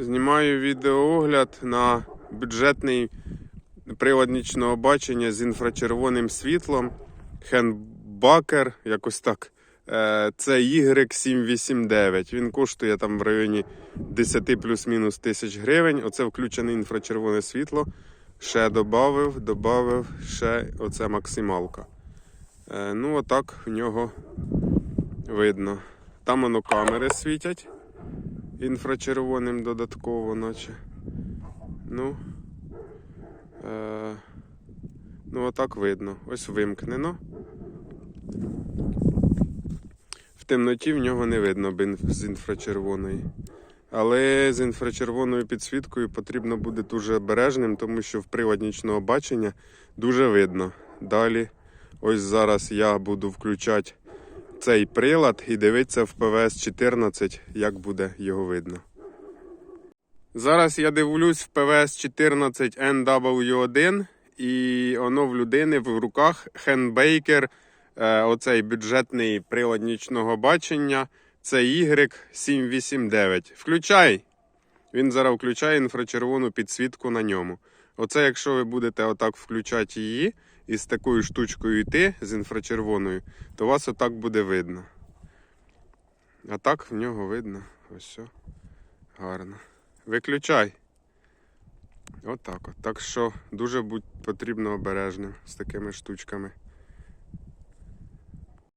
Знімаю відеоогляд на бюджетний прилад нічного бачення з інфрачервоним світлом. Хенбакер, якось так. Е, Це Y789. Він коштує там в районі 10 плюс-мінус тисяч гривень. Оце включене інфрачервоне світло. Ще додав, додав, ще оце максималка. Е, Ну, отак в нього видно. Там воно камери світять інфрачервоним додатково, наче. Ну, е, ну отак видно. Ось вимкнено. В темноті в нього не видно з інфрачервоної. Але з інфрачервоною підсвіткою потрібно бути дуже обережним, тому що в прилад нічного бачення дуже видно. Далі, ось зараз я буду включати цей прилад і дивитися в ПВС 14, як буде його видно. Зараз я дивлюсь в ПВС 14 NW1 і воно в людини в руках Handbaker, е, оцей бюджетний прилад нічного бачення. Це Y789. Включай! Він зараз включає інфрачервону підсвітку на ньому. Оце, якщо ви будете отак включати її і з такою штучкою йти з інфрачервоною, то вас отак буде видно. А так в нього видно. Ось все. Гарно. Виключай. Отак от. Так що дуже будь потрібно обережним з такими штучками.